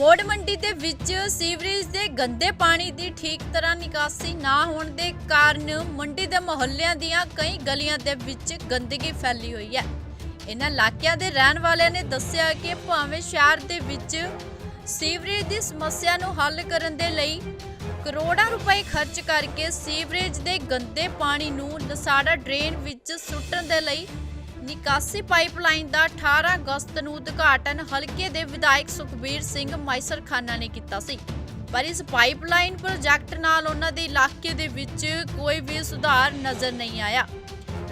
ਮੋੜ ਮੰਡੀ ਦੇ ਵਿੱਚ ਸੀਵਰੇਜ ਦੇ ਗੰਦੇ ਪਾਣੀ ਦੀ ਠੀਕ ਤਰ੍ਹਾਂ ਨਿਕਾਸੀ ਨਾ ਹੋਣ ਦੇ ਕਾਰਨ ਮੰਡੀ ਦੇ ਮੁਹੱਲਿਆਂ ਦੀਆਂ ਕਈ ਗਲੀਆਂ ਦੇ ਵਿੱਚ ਗੰਦਗੀ ਫੈਲੀ ਹੋਈ ਹੈ। ਇਹਨਾਂ ਇਲਾਕਿਆਂ ਦੇ ਰਹਿਣ ਵਾਲਿਆਂ ਨੇ ਦੱਸਿਆ ਕਿ ਭਾਵੇਂ ਸ਼ਹਿਰ ਦੇ ਵਿੱਚ ਸੀਵਰੇਜ ਦੀ ਸਮੱਸਿਆ ਨੂੰ ਹੱਲ ਕਰਨ ਦੇ ਲਈ ਕਰੋੜਾਂ ਰੁਪਏ ਖਰਚ ਕਰਕੇ ਸੀਵਰੇਜ ਦੇ ਗੰਦੇ ਪਾਣੀ ਨੂੰ ਨਸਾੜਾ ਡਰੇਨ ਵਿੱਚ ਸੁੱਟਣ ਦੇ ਲਈ ਨਿਕਾਸੀ ਪਾਈਪਲਾਈਨ ਦਾ 18 ਅਗਸਤ ਨੂੰ ਉਦਘਾਟਨ ਹਲਕੇ ਦੇ ਵਿਧਾਇਕ ਸੁਖਬੀਰ ਸਿੰਘ ਮਾਈਸਰ ਖਾਨਾ ਨੇ ਕੀਤਾ ਸੀ। ਪਰ ਇਸ ਪਾਈਪਲਾਈਨ ਪ੍ਰੋਜੈਕਟ ਨਾਲ ਉਹਨਾਂ ਦੇ ਇਲਾਕੇ ਦੇ ਵਿੱਚ ਕੋਈ ਵੀ ਸੁਧਾਰ ਨਜ਼ਰ ਨਹੀਂ ਆਇਆ।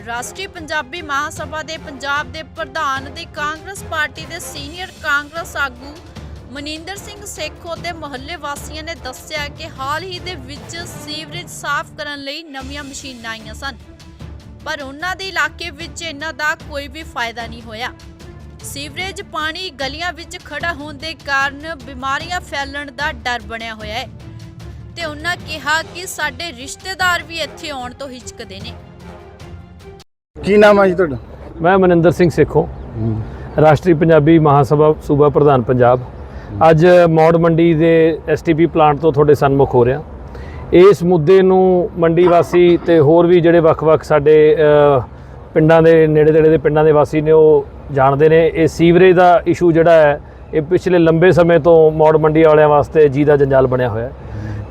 ਰਾਸ਼ਟਰੀ ਪੰਜਾਬੀ ਮਹਾਸਭਾ ਦੇ ਪੰਜਾਬ ਦੇ ਪ੍ਰਧਾਨ ਦੇ ਕਾਂਗਰਸ ਪਾਰਟੀ ਦੇ ਸੀਨੀਅਰ ਕਾਂਗਰਸ ਆਗੂ ਮਨਿੰਦਰ ਸਿੰਘ ਸੇਖੋ ਤੇ ਮੁਹੱਲੇ ਵਾਸੀਆਂ ਨੇ ਦੱਸਿਆ ਕਿ ਹਾਲ ਹੀ ਦੇ ਵਿੱਚ ਸੀਵਰੇਜ ਸਾਫ਼ ਕਰਨ ਲਈ ਨਵੀਆਂ ਮਸ਼ੀਨਾਂ ਆਈਆਂ ਸਨ। ਪਰ ਉਹਨਾਂ ਦੇ ਇਲਾਕੇ ਵਿੱਚ ਇਹਨਾਂ ਦਾ ਕੋਈ ਵੀ ਫਾਇਦਾ ਨਹੀਂ ਹੋਇਆ। ਸੀਵਰੇਜ ਪਾਣੀ ਗਲੀਆਂ ਵਿੱਚ ਖੜਾ ਹੋਣ ਦੇ ਕਾਰਨ ਬਿਮਾਰੀਆਂ ਫੈਲਣ ਦਾ ਡਰ ਬਣਿਆ ਹੋਇਆ ਹੈ। ਤੇ ਉਹਨਾਂ ਕਿਹਾ ਕਿ ਸਾਡੇ ਰਿਸ਼ਤੇਦਾਰ ਵੀ ਇੱਥੇ ਆਉਣ ਤੋਂ ਹਿਚਕਦੇ ਨੇ। ਕੀ ਨਾਮ ਹੈ ਜੀ ਤੁਹਾਡਾ? ਮੈਂ ਮਨਿੰਦਰ ਸਿੰਘ ਸੇਖੋਂ ਰਾਸ਼ਟਰੀ ਪੰਜਾਬੀ ਮਹਾਸਭਾ ਸੂਬਾ ਪ੍ਰਧਾਨ ਪੰਜਾਬ। ਅੱਜ ਮੌੜ ਮੰਡੀ ਦੇ ਐਸਟੀਪੀ ਪਲਾਂਟ ਤੋਂ ਤੁਹਾਡੇ ਸਨਮੁਖ ਹੋ ਰਿਹਾ। ਇਸ ਮੁੱਦੇ ਨੂੰ ਮੰਡੀ ਵਾਸੀ ਤੇ ਹੋਰ ਵੀ ਜਿਹੜੇ ਵੱਖ-ਵੱਖ ਸਾਡੇ ਪਿੰਡਾਂ ਦੇ, ਨੇੜੇ-ਤੇੜੇ ਦੇ ਪਿੰਡਾਂ ਦੇ ਵਾਸੀ ਨੇ ਉਹ ਜਾਣਦੇ ਨੇ। ਇਹ ਸੀਵਰੇਜ ਦਾ ਇਸ਼ੂ ਜਿਹੜਾ ਹੈ, ਇਹ ਪਿਛਲੇ ਲੰਬੇ ਸਮੇਂ ਤੋਂ ਮੌੜ ਮੰਡੀ ਵਾਲਿਆਂ ਵਾਸਤੇ ਜੀ ਦਾ ਜੰਜਾਲ ਬਣਿਆ ਹੋਇਆ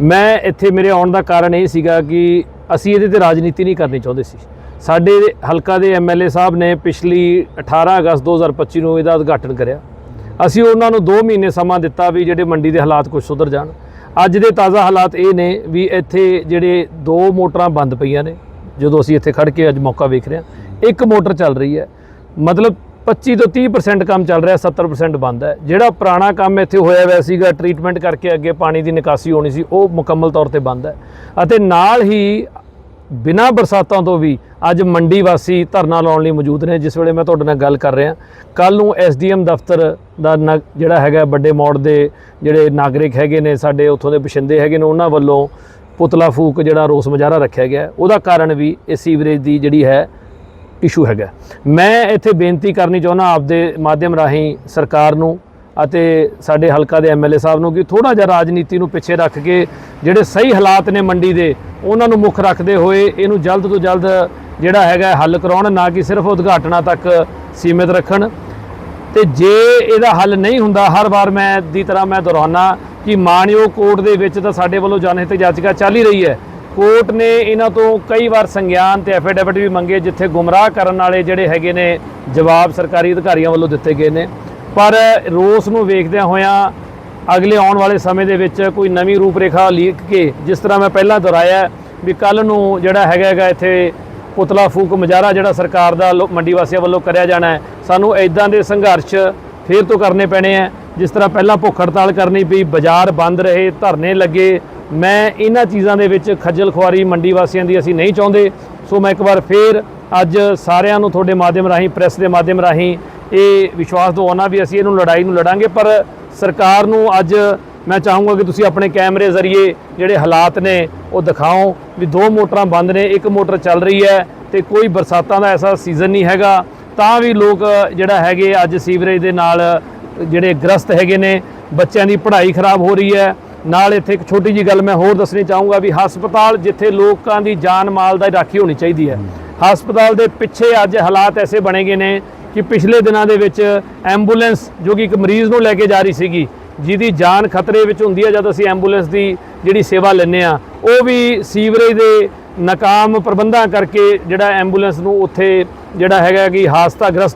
ਮੈਂ ਇੱਥੇ ਮੇਰੇ ਆਉਣ ਦਾ ਕਾਰਨ ਇਹ ਸੀਗਾ ਕਿ ਅਸੀਂ ਇਹਦੇ ਤੇ ਰਾਜਨੀਤੀ ਨਹੀਂ ਕਰਨੀ ਚਾਹੁੰਦੇ ਸੀ। ਸਾਡੇ ਹਲਕਾ ਦੇ ਐਮਐਲਏ ਸਾਹਿਬ ਨੇ ਪਿਛਲੀ 18 ਅਗਸਤ 2025 ਨੂੰ ਇਹਦਾ ਉਦਘਾਟਨ ਕਰਿਆ। ਅਸੀਂ ਉਹਨਾਂ ਨੂੰ 2 ਮਹੀਨੇ ਸਮਾਂ ਦਿੱਤਾ ਵੀ ਜਿਹੜੇ ਮੰਡੀ ਦੇ ਹਾਲਾਤ ਕੁਝ ਸੁਧਰ ਜਾਣ। ਅੱਜ ਦੇ ਤਾਜ਼ਾ ਹਾਲਾਤ ਇਹ ਨੇ ਵੀ ਇੱਥੇ ਜਿਹੜੇ ਦੋ ਮੋਟਰਾਂ ਬੰਦ ਪਈਆਂ ਨੇ, ਜਦੋਂ ਅਸੀਂ ਇੱਥੇ ਖੜ ਕੇ ਅੱਜ ਮੌਕਾ ਵੇਖ ਰਹੇ ਹਾਂ, ਇੱਕ ਮੋਟਰ ਚੱਲ ਰਹੀ ਹੈ। ਮਤਲਬ 25 ਤੋਂ 30% ਕੰਮ ਚੱਲ ਰਿਹਾ 70% ਬੰਦ ਹੈ। ਜਿਹੜਾ ਪੁਰਾਣਾ ਕੰਮ ਇੱਥੇ ਹੋਇਆ ਹੋਇਆ ਸੀਗਾ ਟ੍ਰੀਟਮੈਂਟ ਕਰਕੇ ਅੱਗੇ ਪਾਣੀ ਦੀ ਨਿਕਾਸੀ ਹੋਣੀ ਸੀ, ਉਹ ਮੁਕੰਮਲ ਤੌਰ ਤੇ ਬੰਦ ਹੈ। ਅਤੇ ਨਾਲ ਹੀ ਬਿਨਾਂ ਬਰਸਾਤਾਂ ਤੋਂ ਵੀ ਅੱਜ ਮੰਡੀ ਵਾਸੀ ਧਰਨਾ ਲਾਉਣ ਲਈ ਮੌਜੂਦ ਨੇ, ਜਿਸ ਵੇਲੇ ਮੈਂ ਤੁਹਾਡੇ ਨਾਲ ਗੱਲ ਕਰ ਰਿਹਾ। ਕੱਲ ਨੂੰ ਐਸਡੀਐਮ ਦਫ਼ਤਰ ਦਾ ਨ- ਜਿਹੜਾ ਹੈਗਾ ਵੱਡੇ ਮੋੜ ਦੇ ਜਿਹੜੇ ਨਾਗਰਿਕ ਹੈਗੇ ਨੇ, ਸਾਡੇ ਉੱਥੋਂ ਦੇ ਪਛਿੰਦੇ ਹੈਗੇ ਨੇ, ਉਹਨਾਂ ਵੱਲੋਂ ਪੁਤਲਾ ਫੂਕ ਜਿਹੜਾ ਰੋਸ ਮੁਜ਼ਾਹਰਾ ਰੱਖਿਆ ਗਿਆ। ਉਹਦਾ ਕਾਰਨ ਵੀ ਇਹ ਸੀਵਰੇਜ ਦੀ ਜਿਹੜੀ ਹੈ, ਇਸ਼ੂ ਹੈਗਾ। ਮੈਂ ਇੱਥੇ ਬੇਨਤੀ ਕਰਨੀ ਚਾਹੁੰਦਾ, ਆਪਦੇ ਮਾਧਿਅਮ ਰਾਹੀਂ ਸਰਕਾਰ ਨੂੰ ਅਤੇ ਸਾਡੇ ਹਲਕਾ ਦੇ ਐਮਐਲਏ ਸਾਹਿਬ ਨੂੰ ਕਿ ਥੋੜਾ ਜਿਹਾ ਰਾਜਨੀਤੀ ਨੂੰ ਪਿੱਛੇ ਰੱਖ ਕੇ ਜਿਹੜੇ ਸਹੀ ਹਾਲਾਤ ਨੇ ਮੰਡੀ ਦੇ, ਉਹਨਾਂ ਨੂੰ ਮੁੱਖ ਰੱਖਦੇ ਹੋਏ ਇਹਨੂੰ ਜਲਦ ਤੋਂ ਜਲਦ ਜਿਹੜਾ ਹੈਗਾ ਹੱਲ ਕਰਾਉਣ, ਨਾ ਕਿ ਸਿਰਫ ਉਦਘਾਟਨਾਂ ਤੱਕ ਸੀਮਿਤ ਰੱਖਣ। ਤੇ ਜੇ ਇਹਦਾ ਹੱਲ ਨਹੀਂ ਹੁੰਦਾ, ਹਰ ਵਾਰ ਮੈਂ ਦੀ ਤਰ੍ਹਾਂ ਮੈਂ ਦੁਹਰਾਨਾ ਕਿ ਮਾਨਯੋਗ ਕੋਰਟ ਦੇ ਵਿੱਚ ਤਾਂ ਸਾਡੇ ਵੱਲੋਂ ਜਨਹਿਤ ਯਾਚਿਕਾ ਚੱਲ ਹੀ ਰਹੀ ਹੈ। ਕੋਰਟ ਨੇ ਇਹਨਾਂ ਤੋਂ ਕਈ ਵਾਰ ਸੰਗਿਆਨ ਤੇ ਐਫੀਡੇਵਿਟ ਵੀ ਮੰਗੇ, ਜਿੱਥੇ ਗੁੰਮਰਾਹ ਕਰਨ ਵਾਲੇ ਜਿਹੜੇ ਹੈਗੇ ਨੇ ਜਵਾਬ ਸਰਕਾਰੀ ਅਧਿਕਾਰੀਆਂ ਵੱਲੋਂ ਦਿੱਤੇ ਗਏ ਨੇ। ਪਰ ਰੋਸ ਨੂੰ ਵੇਖਦਿਆਂ ਹੋਇਆਂ ਅਗਲੇ ਆਉਣ ਵਾਲੇ ਸਮੇਂ ਦੇ ਵਿੱਚ ਕੋਈ ਨਵੀਂ ਰੂਪਰੇਖਾ ਲਿਖ ਕੇ ਜਿਸ ਤਰ੍ਹਾਂ ਮੈਂ ਪਹਿਲਾਂ ਦੁਹਰਾਇਆ ਵੀ ਕੱਲ ਨੂੰ ਜਿਹੜਾ ਹੈਗਾ ਹੈਗਾ ਇੱਥੇ ਪੁਤਲਾ ਫੂਕ ਮੁਜ਼ਾਹਰਾ ਜਿਹੜਾ ਸਰਕਾਰ ਦਾ ਲੋ- ਮੰਡੀ ਵਾਸੀਆਂ ਵੱਲੋਂ ਕਰਿਆ ਜਾਣਾ ਹੈ, ਸਾਨੂੰ ਐਦਾਂ ਦੇ ਸੰਘਰਸ਼ ਫੇਰ ਤੋਂ ਕਰਨੇ ਪੈਣੇ ਆ ਜਿਸ ਤਰ੍ਹਾਂ ਪਹਿਲਾਂ ਭੁੱਖ ਹੜਤਾਲ ਕਰਨੀ ਪਈ, ਬਾਜ਼ਾਰ ਬੰਦ ਰਹੇ, ਧਰਨੇ ਲੱਗੇ, ਮੈਂ ਇਹਨਾਂ ਚੀਜ਼ਾਂ ਦੇ ਵਿੱਚ ਖੱਜਲ ਖੁਆਰੀ ਮੰਡੀ ਵਾਸੀਆਂ ਦੀ ਅਸੀਂ ਨਹੀਂ ਚਾਹੁੰਦੇ, ਸੋ ਮੈਂ ਇੱਕ ਵਾਰ ਫੇਰ ਅੱਜ ਸਾਰਿਆਂ ਨੂੰ ਤੁਹਾਡੇ ਮਾਧਿਅਮ ਰਾਹੀਂ, ਪ੍ਰੈਸ ਦੇ ਮਾਧਿਅਮ ਰਾਹੀਂ ਇਹ ਵਿਸ਼ਵਾਸ ਦਿਵਾਉਣਾ ਵੀ ਅਸੀਂ ਇਹਨੂੰ ਲੜਾਈ ਨੂੰ ਲੜਾਂਗੇ, ਪਰ ਸਰਕਾਰ ਨੂੰ ਅੱਜ ਮੈਂ ਚਾਹੂੰਗਾ ਕਿ ਤੁਸੀਂ ਆਪਣੇ ਕੈਮਰੇ ਜ਼ਰੀਏ ਜਿਹੜੇ ਹਾਲਾਤ ਨੇ ਉਹ ਦਿਖਾਓ ਵੀ ਦੋ ਮੋਟਰਾਂ ਬੰਦ ਨੇ, ਇੱਕ ਮੋਟਰ ਚੱਲ ਰਹੀ ਹੈ ਤੇ ਕੋਈ ਬਰਸਾਤਾਂ ਦਾ ਐਸਾ ਸੀਜ਼ਨ ਨਹੀਂ ਹੈਗਾ। ਤਾਂ ਵੀ ਲੋਕ ਜਿਹੜਾ ਹੈਗੇ ਅੱਜ ਸੀਵਰੇਜ ਦੇ ਨਾਲ ਜਿਹੜੇ ਗ੍ਰਸਤ ਹੈਗੇ ਨੇ, ਬੱਚਿਆਂ ਦੀ ਪੜ੍ਹਾਈ ਖਰਾਬ ਹੋ ਰਹੀ ਹੈ। ਨਾਲ ਇੱਥੇ ਇੱਕ ਛੋਟੀ ਜੀ ਗੱਲ ਮੈਂ ਹੋਰ ਦੱਸਣੀ ਚਾਹੂੰਗਾ ਵੀ ਹਸਪਤਾਲ ਜਿੱਥੇ ਲੋਕਾਂ ਦੀ ਜਾਨ ਮਾਲ ਦਾ ਰਾਖੀ ਹੋਣੀ ਚਾਹੀਦੀ ਹੈ, ਹਸਪਤਾਲ ਦੇ ਪਿੱਛੇ ਅੱਜ ਹਾਲਾਤ ਐਸੇ ਬਣੇ ਗਏ ਨੇ ਕਿ ਪਿਛਲੇ ਦਿਨਾਂ ਦੇ ਵਿੱਚ ਐਂਬੂਲੈਂਸ ਜੋ ਕਿ ਇੱਕ ਮਰੀਜ਼ ਨੂੰ ਲੈ ਕੇ ਜਾ ਰਹੀ ਸੀਗੀ, ਜਿਹਦੀ ਜਾਨ ਖਤਰੇ ਵਿੱਚ ਹੁੰਦੀ ਹੈ, ਜਦ ਅਸੀਂ ਐਂਬੂਲੈਂਸ ਦੀ ਜਿਹੜੀ ਸੇਵਾ ਲੈਂਦੇ ਆ ਉਹ ਵੀ ਸੀਵਰੇਜ ਦੇ ਨਾਕਾਮ ਪ੍ਰਬੰਧਾਂ ਕਰਕੇ ਜਿਹੜਾ ਐਂਬੂਲੈਂਸ ਨੂੰ ਉੱਥੇ ਜਿਹੜਾ ਹੈਗਾ ਕਿ ਹਾਦਸਾਗ੍ਰਸਤ